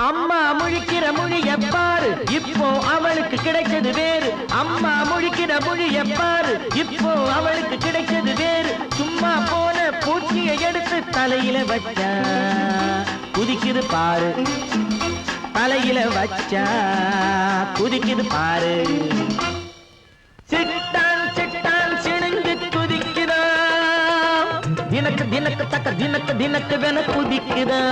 அம்மா முழிக்கிற மொழி எப்பாரு இப்போ அவளுக்கு கிடைச்சது வேறு அம்மா முழிக்கிற மொழி எப்பாரு இப்போ அவளுக்கு கிடைச்சது வேறு சும்மா போன பூச்சியை எடுத்து தலையில வச்சா குதிக்குது பாரு தலையில வச்சா குதிக்குது பாரு சிட்டான் சிட்டான் சிணுங்கு குதிக்குதா தினக்கு தினக்கு தக்க தினக்கு தினக்கு வென குதிக்குதா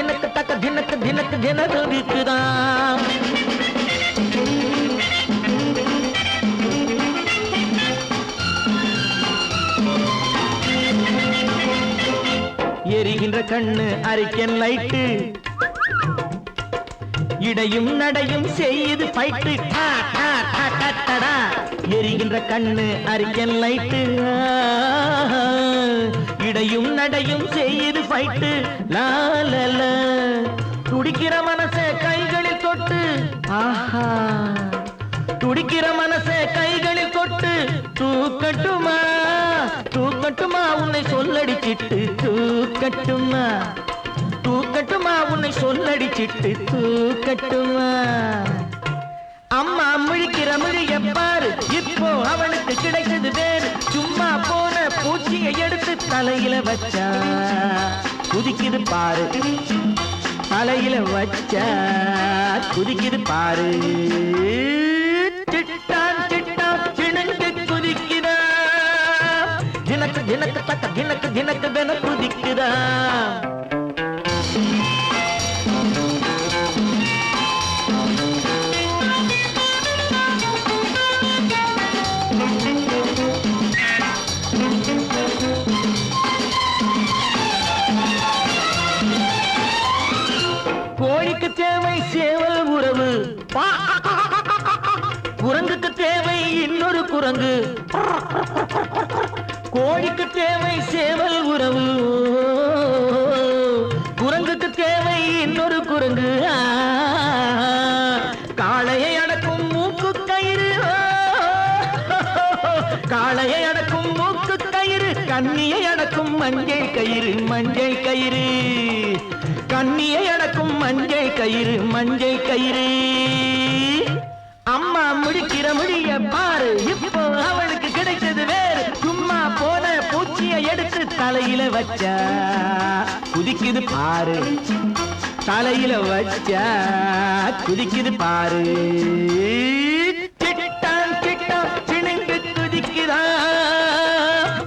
தினக்கு தக்க தினக்கு தினக்கு தின விற்குதான் எரிகின்ற கண்ணு அரிக்கன் லைட்டு இடையும் நடையும் செய்து பைட்டு எரிகின்ற கண்ணு அரிக்கன் லைட்டு இடையும் நடையும் செய்யுது ஃபைட்டு லாலல துடிக்கிற மனச கைகளில் தொட்டு. ஆஹா. துடிக்கிற மனச கைகளில் தொட்டு. தூக்கட்டுமா? தூக்கட்டுமா? உன்னை சொல்லடிச்சிட்டு தூக்கட்டுமா? தூக்கட்டுமா? உன்னை சொல்லடிச்சிட்டு தூக்கட்டுமா? அம்மா முழிக்கிற மொழிய பாரு. இப்போ அவனுக்கு கிடைச்சது வேறு. சும்மா தலையில வச்சா குதிக்குது பாரு தலையில வச்சா குதிக்குது பாரு சிட்டான் சிட்டான் சிணுங்கு குதிக்குதா தினக்கு தினக்கு தக்க தினக்கு தினக்கு தின குதிக்குதா கோழிக்கு தேவை சேவல் உறவு. குரங்குக்கு தேவை இன்னொரு குரங்கு. கோழிக்கு தேவை சேவல் உறவு. குரங்குக்கு தேவை இன்னொரு குரங்கு. காளையை அடக்கும் மூக்கு கயிறு. காளையை அடக்கும் மூக்கு கயிறு. கண்ணியை அடக்கும் மஞ்சள் கயிறு மஞ்சள் கயிறு. கண்ணியை அடக்கும் மஞ்சள் கயிறு மஞ்சள் கயிறு. அம்மா முடிக்கிற முடிய பாரு இப்போ அவளுக்கு கிடைச்சது வேறு. சும்மா போன பூச்சியை எடுத்து தலையில வச்சா. குதிக்குது பாரு தலையில வச்சா. குதிக்குது பாரு. கிட்டான் கிட்டான் சிணுங்கு குதிக்குதா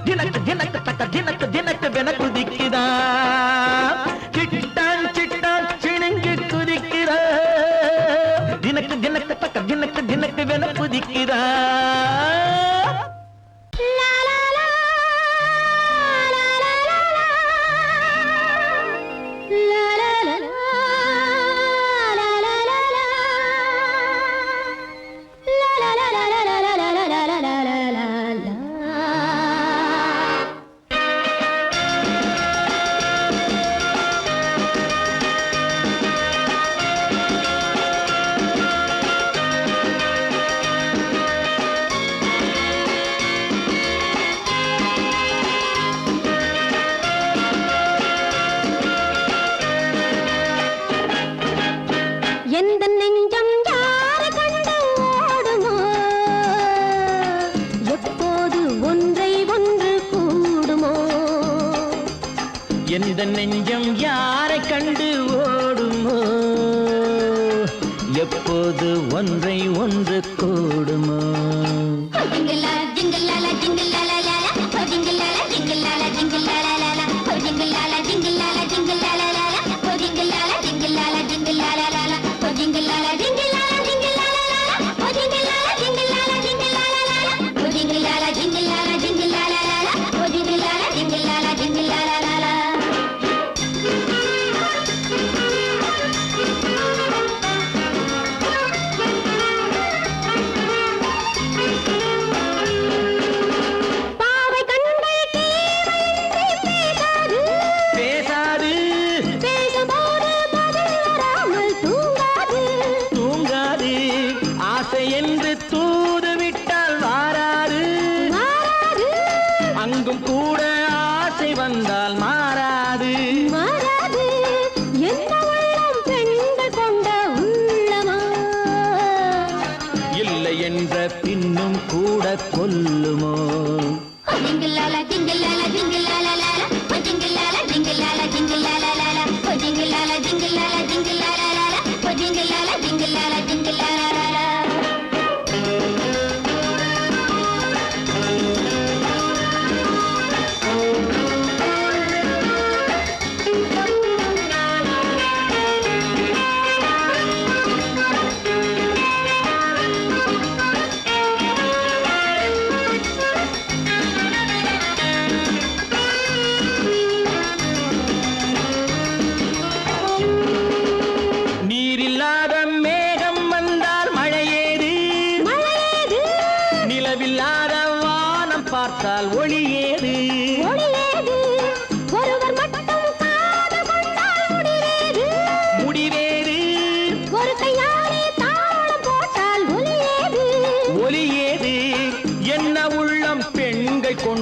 தினக்கு தினக்கு தக்க தினக்கு தினக்கு வென போது ஒன்றை ஒன்று கூடுமோ? ஜிங்கிளால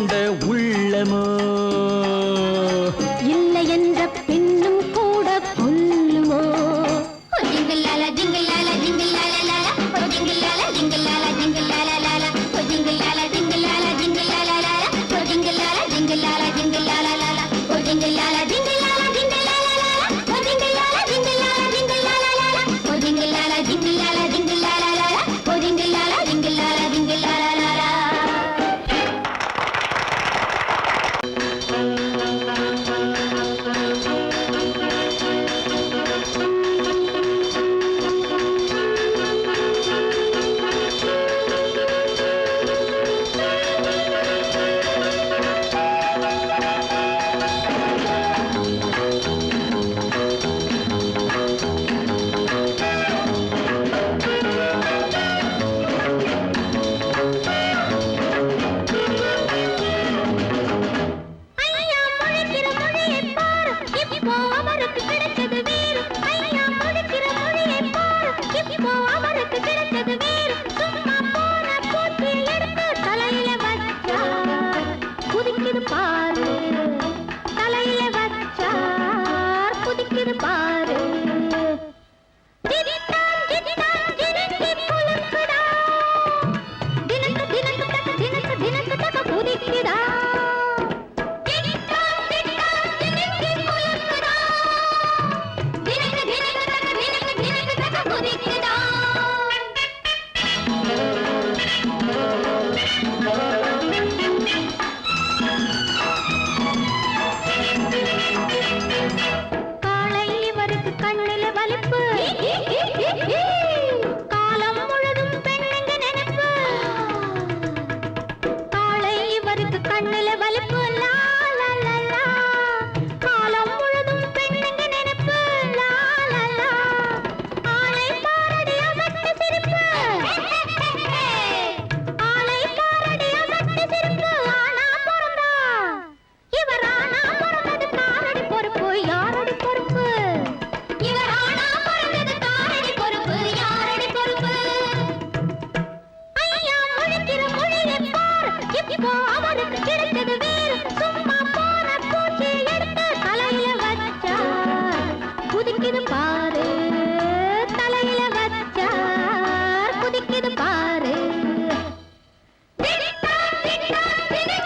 கொண்ட உள்ளமோ? Hadi,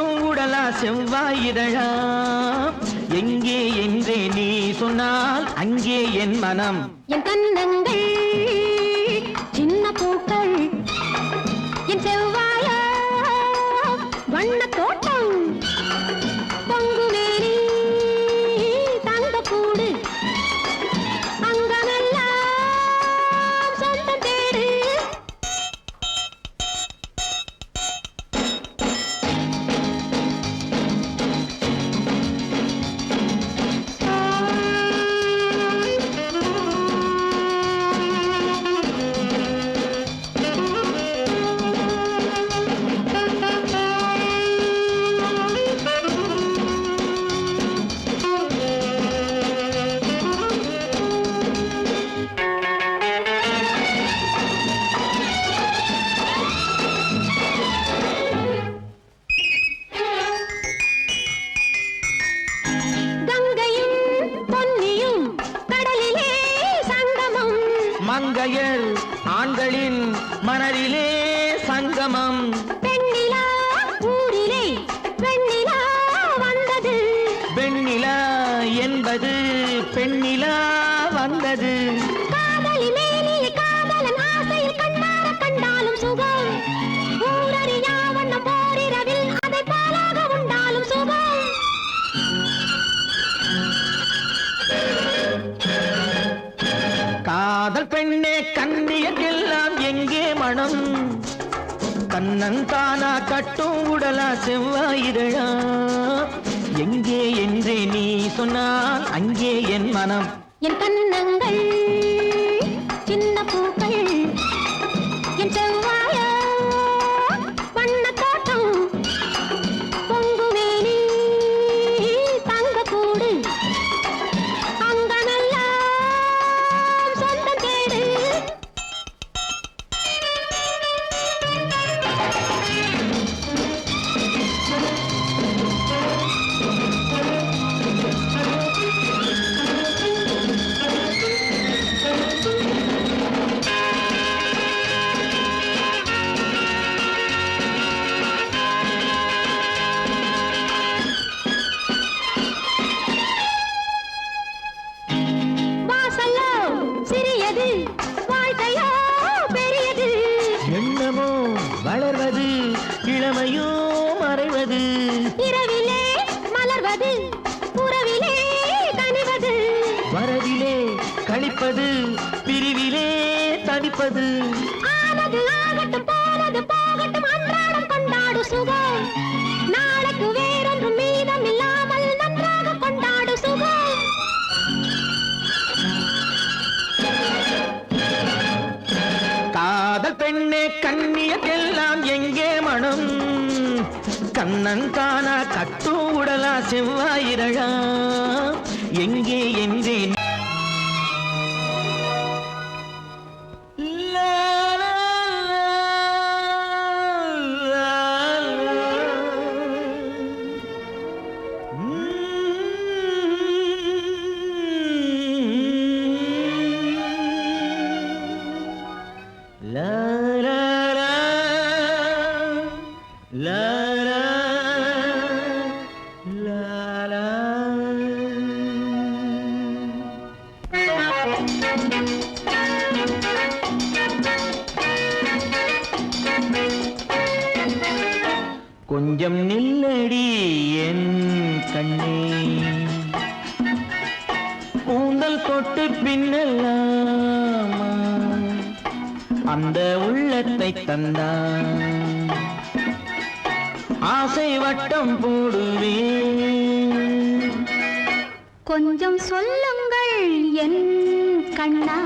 கட்டும் உடலா செவ்வாயிதழா எங்கே என்றே நீ சொன்னால் அங்கே என் மனம். என் கண்ணங்கள் சின்ன பூக்கள் என் செவ்வாயா வண்ண செவ்வாயிதழா எங்கே என்றே நீ சொன்னால் அங்கே என் மனம். என் கண்ணங்கள் தனிப்பது ஆனது ஆகட்டும் போனது போகட்டும் அன்றாடம் கொண்டாடு சுகம். நாளைக்கு வேறொன்றும் மீதம் இல்லாமல் நன்றாக கொண்டாடு சுகம். காதல் பெண்ணே கண்ணியக்கெல்லாம் எங்கே மனம் கண்ணன் தானா கட்டும் உடலா செவ்வாயிரழா எங்கே என்றே அந்த உள்ளத்தை தந்தான் ஆசை வட்டம் போடுவே கொஞ்சம் சொல்லுங்கள் என் கண்ணா.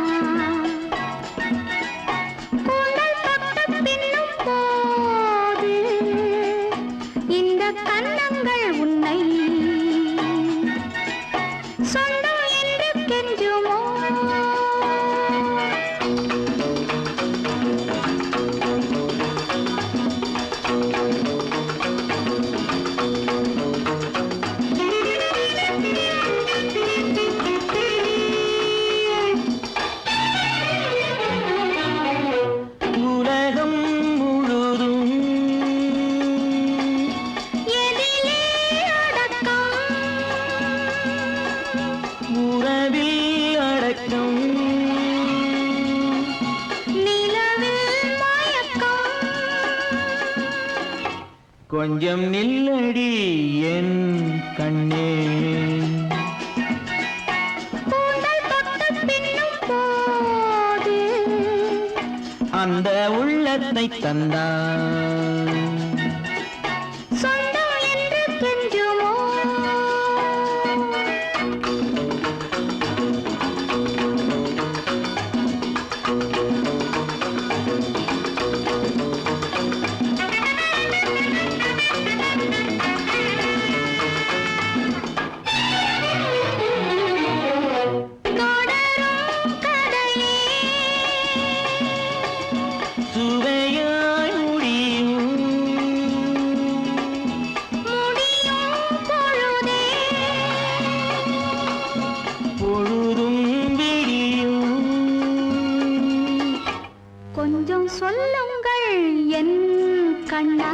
கண்ணா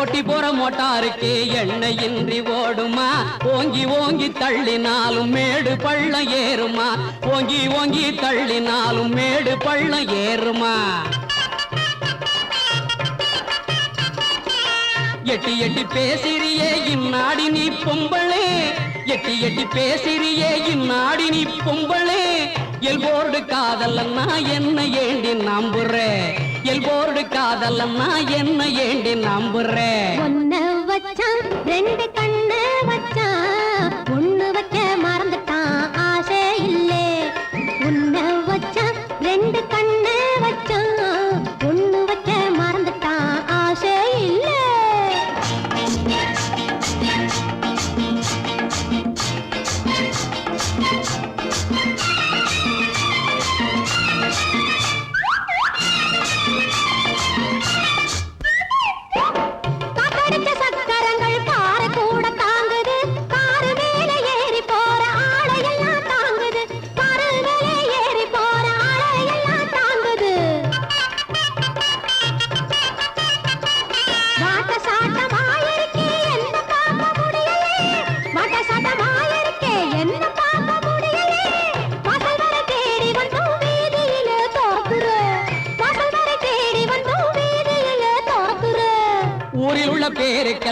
ஓட்டி போற மோட்டாருக்கு எண்ணெய் இன்றி ஓடுமா? ஓங்கி ஓங்கி தள்ளினாலும் மேடு பள்ளம் ஏறுமா? ஓங்கி ஓங்கி தள்ளினாலும் மேடு பள்ளம் ஏறுமா? எட்டி எட்டி பேசிறியே இந்நாடி நீ பொம்பளே. எட்டி எட்டி பேசிறியே இந்நாடி நீ பொம்பளே. எல்போர்டு காதலன்னா என்ன ஏண்டி நம்புறேன் எல்போர்டு காதலன்னா என்ன ஏண்டி நம்புறேன் ஒன்னு வச்சான் ரெண்டு கண்ணு வச்சான்.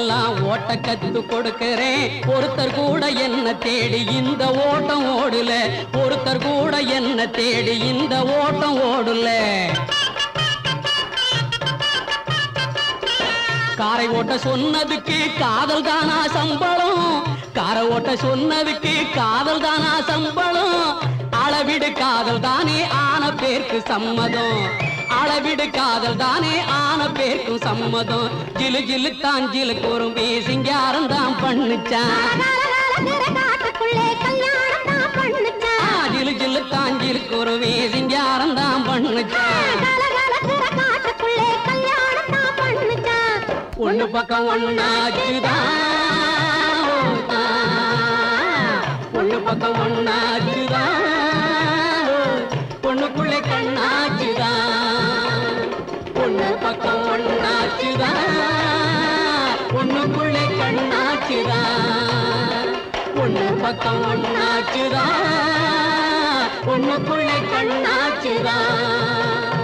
எல்லாம் ஓட்ட கத்து கொடுக்கிறேன். ஒருத்தர் கூட என்ன தேடி இந்த ஓட்டம் ஓடல. ஒருத்தர் கூட என்ன தேடி இந்த ஓட்டம் ஓடல. காரை ஓட்ட சொன்னதுக்கு காதல் தானா சம்பளம். காரை ஓட்ட சொன்னதுக்கு காதல் தானா சம்பளம். அளவிடு காதல் தானே ஆன பேருக்கு சம்மதம். அளவிடு காதல் தானே ஆன பேருக்கும் சம்மதம். ஜிலு ஜிலு தான் ஜிலு கூறும் சிங்காரம் தான் பண்ணுச்சான். கலகலக்கிற கூறும் சிங்காரம் தான் பண்ணுச்சான். ஒண்ணு பக்கம் ஒன்னாச்சுதான் ஒண்ணு பக்கம் ஒன்னாச்சுதான் ஒண்ணு பக்கம் ஒண்ணாச்சுதான் கண்ணாச்சுதான் ஒண்ணு பக்கம் ஒண்ணாச்சுதான் பொண்ணுக்குள்ளே கண்ணாச்சுதான்